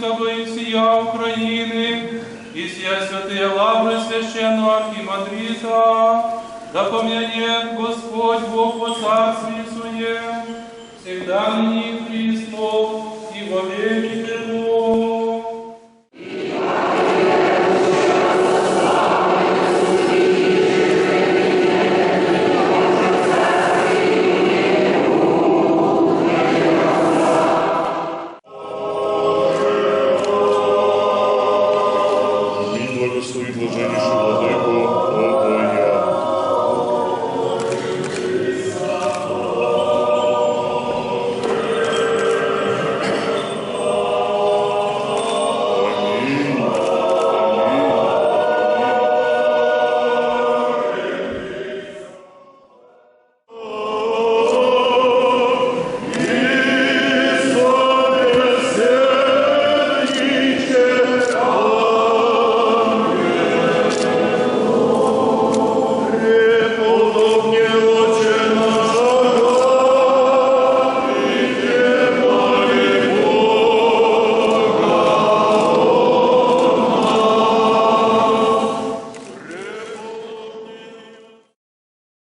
з тобою всія України, і сія святия лаври священного архимандрита, да помянет Господь Бог по царстве Суе, всегда ныне So.